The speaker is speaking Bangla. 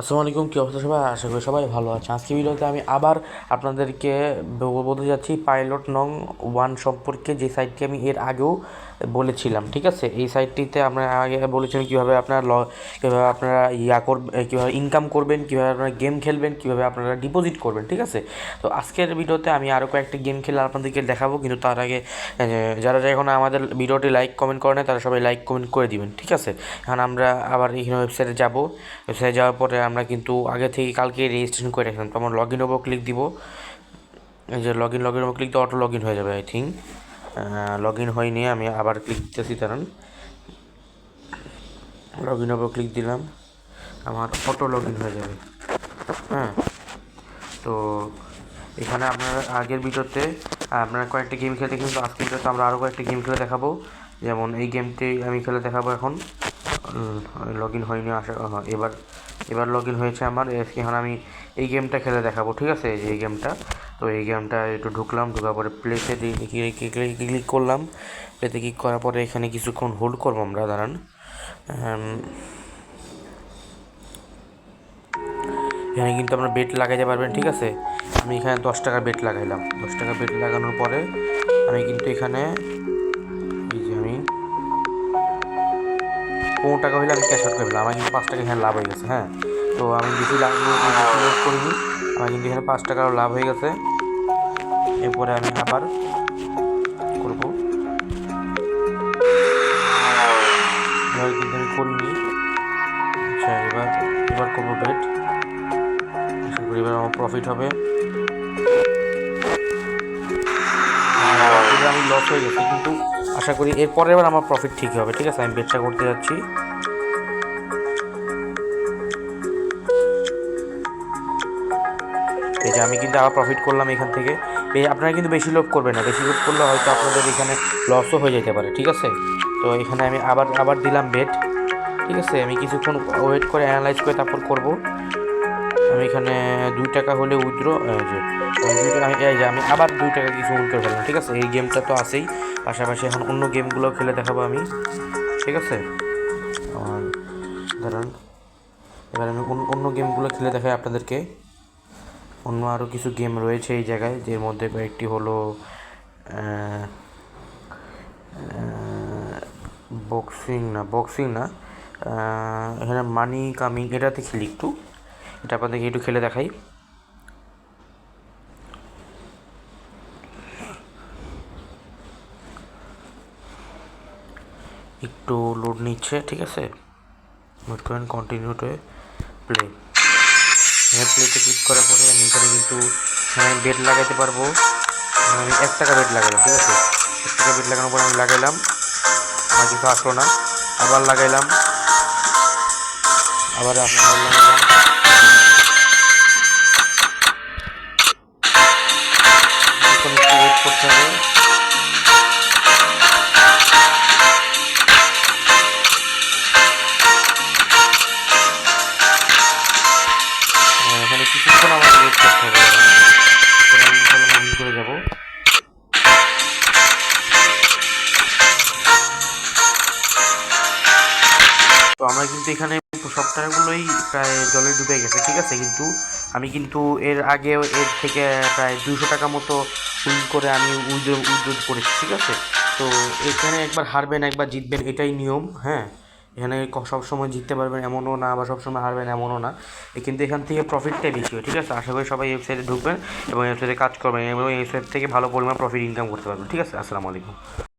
আসসালামু আলাইকুম, কী অবস্থা সবাই? আশা করি সবাই ভালো আছে আজকে ভিডিওতে আমি আবার আপনাদেরকে বলতে যাচ্ছি পাইলট নং ওয়ান সম্পর্কে যে সাইটটি আমি এর আগেও বলেছিলাম, ঠিক আছে? এই সাইটটিতে আমরা আগে বলেছিলাম কীভাবে আপনারা ল, কীভাবে আপনারা ইয়া করবেন কীভাবে ইনকাম করবেন, কীভাবে আপনারা গেম খেলবেন, কীভাবে আপনারা ডিপোজিট করবেন, ঠিক আছে? তো আজকের ভিডিওতে আমি আরও কয়েকটি গেম খেলে আপনাদেরকে দেখাবো, কিন্তু তার আগে যারা যারা এখন আমাদের ভিডিওটি লাইক কমেন্ট করে না তারা সবাই লাইক কমেন্ট করে দিবেন, ঠিক আছে? এখন আমরা আবার এখানে ওয়েবসাইটে যাব। ওয়েবসাইটে যাওয়ার পরে আমরা কিন্তু আগে থেকে কালকে রেজিস্ট্রেশন করে রাখলাম। তো আমরা লগ ইন ওপর ক্লিক দিব। এই যে লগ ইন লগ ইন ওপর ক্লিক দিয়ে অটো লগ ইন হয়ে যাবে আই থিঙ্ক লগ ইন হয়নি, আমি আবার ক্লিক দিতেছি, দাঁড়ান। লগ ইন ওপর ক্লিক দিলাম, আমার অটো লগ ইন হয়ে যাবে। হ্যাঁ। তো এখানে আপনার আগের ভিডিওতে আপনারা কয়েকটা গেম খেলে কিন্তু আজকে ভিডিওতে আমরা আরও কয়েকটা গেম খেলে দেখাবো। যেমন এই গেমটি আমি খেলে দেখাবো এখন। লগ ইন হয়নি আসা এবার এবার লগ ইন হয়েছে আমার এখন আমি এই গেমটা খেলে দেখাবো, ঠিক আছে? যে এই গেমটা তো এই গেমটা একটু ঢুকলাম, ঢোকার পরে প্লেতে ক্লিক করলাম। প্লেতে ক্লিক করার পরে এখানে কিছুক্ষণ হোল্ড করব আমরা, দাঁড়ান। এখানে কিন্তু আপনার বেট লাগাইতে পারবেন, ঠিক আছে? আমি এখানে দশ টাকা বেট লাগাইলাম। দশ টাকা বেট লাগানোর পরে আমি কিন্তু এখানে পনেরো টাকা হলে আমি ক্যাশ আউট করে আমার কিন্তু পাঁচ টাকা এখানে লাভ হয়ে গেছে হ্যাঁ? তো আমি বেশি লাভ করিনি। আমার কিন্তু এখানে পাঁচ টাকারও লাভ হয়ে গেছে। এরপরে আমি আবার করব। কিন্তু আমি করিনি। আচ্ছা এবার এবার করব বেট করি এবার আমার প্রফিট হবে। আমি লস হয়ে গেছি, কিন্তু আশা করি এরপরে এবার আমার প্রফিট ঠিক হবে, ঠিক আছে? আমি বেটটা করতে যাচ্ছি। এই যে আমি কিন্তু আবার প্রফিট করলাম এখান থেকে। এই আপনারা কিন্তু বেশি লোভ করবেন না, বেশি লোভ করলে হয়তো আপনাদের এখানে লসও হয়ে যেতে পারে, ঠিক আছে? তো এখানে আমি আবার আবার দিলাম বেট ঠিক আছে? আমি কিছুক্ষণ ওয়েট করে অ্যানালাইজ করে তারপর করব। আমি এখানে দুই টাকা হলে উইথড্র যে আমি আবার দুই টাকা কিছু করে ফেললাম ঠিক আছে? এই গেমটা তো আছেই। পাশাপাশি এখন অন্য গেমগুলো খেলে দেখাবো আমি। ঠিক আছে? আর দাঁড়ান এবার আমি অন্য গেমগুলো খেলে দেখাই আপনাদেরকে। অন্য আরও কিছু গেম রয়েছে এই জায়গায়, যের মধ্যে কয়েকটি হলো বক্সিং না বক্সিং না এখানে মানি কামিং এটাতে খেলি একটু। এটা আপনাদেরকে একটু খেলে দেখাই। একটু লোড নিচ্ছে, ঠিক আছে? ওয়েট করেন কন্টিনিউ টু প্লে হ্যাঁ প্লেতে ক্লিক করার পরে আমি এখানে কিন্তু এখানে আমি বেড লাগাইতে পারব। আমি এক টাকা বেড লাগাইলাম ঠিক আছে? এক টাকা বেড লাগানোর পরে আমি লাগাইলাম। আমার কিছু আসলো না। আবার লাগাইলাম। আবার আবার লাগাইলাম। করতে কিছুক্ষণ আমাকে ওয়েট করতে হবে আমি করে যাব। তো আমরা কিন্তু এখানে সব টাকাগুলোই প্রায় জলে ডুবে গেছে, ঠিক আছে? কিন্তু আমি কিন্তু এর আগেও এর থেকে প্রায় দুশো টাকা মতো উইন করে আমি উইথড্র উইথড্র করেছি, ঠিক আছে? তো এখানে একবার হারবেন, একবার জিতবেন, এটাই নিয়ম হ্যাঁ? এখানে সবসময় জিততে পারবেন, এমনও না বা সবসময় হারবেন, এমনও না। কিন্তু এখান থেকে প্রফিটটাই বেশি হয়, ঠিক আছে? আশা করি সবাই ওয়েবসাইটে ঢুকবেন এবং ওয়েবসাইটে কাজ করবেন এবং ওয়েবসাইট থেকে ভালো পরিমাণ প্রফিট ইনকাম করতে পারবেন, ঠিক আছে? আসসালামু আলাইকুম।